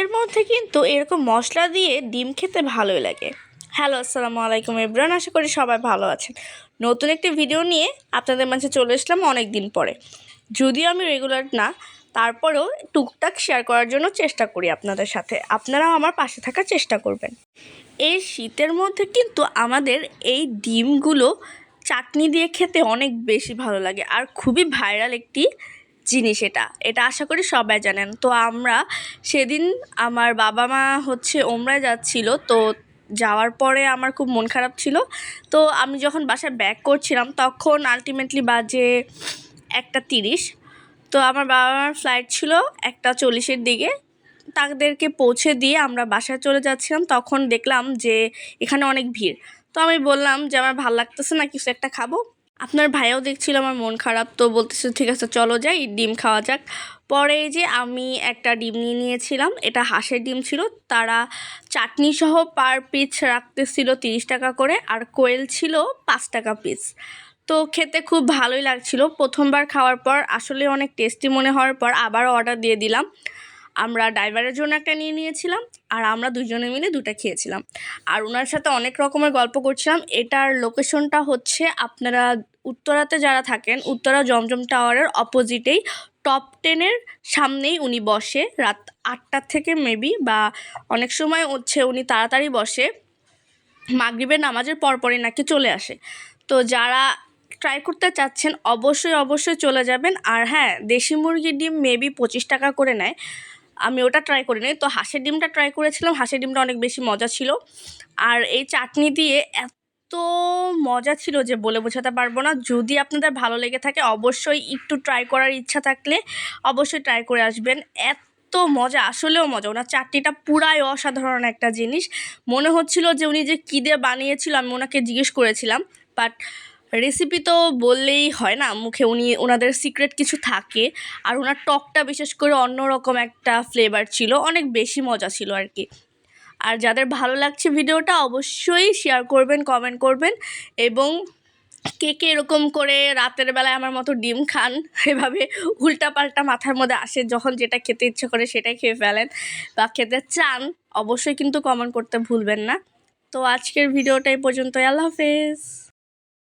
শীতের মধ্যে কিন্তু এরকম মশলা দিয়ে ডিম খেতে ভালোই লাগে। হ্যালো আসসালামু আলাইকুম ইব্রান আশা করি সবাই ভালো আছেন। নতুন একটি ভিডিও নিয়ে আপনাদের মাঝে চলে এসলাম অনেক দিন পরে। যদিও আমি রেগুলার না, তারপরেও টুকটাক শেয়ার করার জন্য চেষ্টা করি আপনাদের সাথে। আপনারাও আমার পাশে থাকার চেষ্টা করবেন। এই শীতের মধ্যে কিন্তু আমাদের এই ডিমগুলো চাটনি দিয়ে খেতে অনেক বেশি ভালো লাগে। আর খুবই ভাইরাল একটি জিনিস এটা। এটা আশা করি সবাই জানেন। তো আমরা সেদিন আমার বাবা মা হচ্ছে ওমরায় যাচ্ছিল, তো যাওয়ার পরে আমার খুব মন খারাপ ছিল। তো আমি যখন বাসায় ব্যাক করছিলাম, তখন আলটিমেটলি বাজে একটা তিরিশ। তো আমার বাবা মার ফ্লাইট ছিল একটা চল্লিশের দিকে। তাদেরকে পৌঁছে দিয়ে আমরা বাসায় চলে যাচ্ছিলাম। তখন দেখলাম যে এখানে অনেক ভিড়। তো আমি বললাম যে, আমার ভালো লাগতেছে না, কিছু একটা খাব। আপনার ভাইয়াও দেখছিল, আমার মন খারাপ, তো বলতেছে, ঠিক আছে, চলো যাই, ডিম খাওয়া যাক। পরে যে আমি একটা ডিম নিয়ে নিয়েছিলাম, এটা হাঁসের ডিম ছিল, তারা চাটনি সহ পার পিস রাখতেছিল তিরিশ টাকা করে, আর কোয়েল ছিল পাঁচ টাকা পিস। তো খেতে খুব ভালোই লাগছিল, প্রথমবার খাওয়ার পর আসলে অনেক টেস্টি মনে হওয়ার পর আবারও অর্ডার দিয়ে দিলাম। আমরা ড্রাইভারের জন্য একটা নিয়ে নিয়েছিলাম আর আমরা দুজনে মিলে দুটা খেয়েছিলাম। আর ওনার সাথে অনেক রকমের গল্প করছিলাম। এটার লোকেশনটা হচ্ছে আপনারা উত্তরাতে যারা থাকেন, উত্তরা জমজম টাওয়ারের অপোজিটেই টপ টেনের সামনেই উনি বসে। রাত আটটার থেকে মেবি বা অনেক সময় হচ্ছে উনি তাড়াতাড়ি বসে। মাগরিবের নামাজের পরপরই নাকি চলে আসে। তো যারা ট্রাই করতে চাচ্ছেন, অবশ্যই অবশ্যই চলে যাবেন। আর হ্যাঁ দেশি মুরগির ডিম মেবি পঁচিশ টাকা করে নেয়। আমি ওটা ট্রাই করিনি। তো হাঁসের ডিমটা ট্রাই করেছিলাম, হাঁসের ডিমটা অনেক বেশি মজা ছিল। আর এই চাটনি দিয়ে এত মজা ছিল যে বলে বোঝাতে পারব না। যদি আপনাদের ভালো লেগে থাকে, অবশ্যই একটু ট্রাই করার ইচ্ছা থাকলে অবশ্যই ট্রাই করে আসবেন। এত মজা, আসলেও মজা। ওনার চাটনিটা পুরাই অসাধারণ একটা জিনিস। মনে হচ্ছিল যে উনি যে কী দিয়ে বানিয়েছিল, আমি ওনাকে জিজ্ঞেস করেছিলাম। বাট রেসিপি তো বললেই হয় না, মুখে উনি, ওনাদের সিক্রেট কিছু থাকে, আর ওনার টকটা বিশেষ করে অন্যরকম একটা ফ্লেভার ছিল, অনেক বেশি মজা ছিল আর কি। আর যাদের ভালো লাগছে ভিডিওটা অবশ্যই শেয়ার করবেন কমেন্ট করবেন, এবং কে কে এরকম করে রাতের বেলায় আমার মতো ডিম খান, এভাবে উল্টা পাল্টা মাথার মধ্যে আসে, যখন যেটা খেতে ইচ্ছে করে সেটাই খেয়ে ফেলেন বা খেতে চান, অবশ্যই কিন্তু কমেন্ট করতে ভুলবেন না। তো আজকের ভিডিওটা এই আল্লাহ হাফেজ।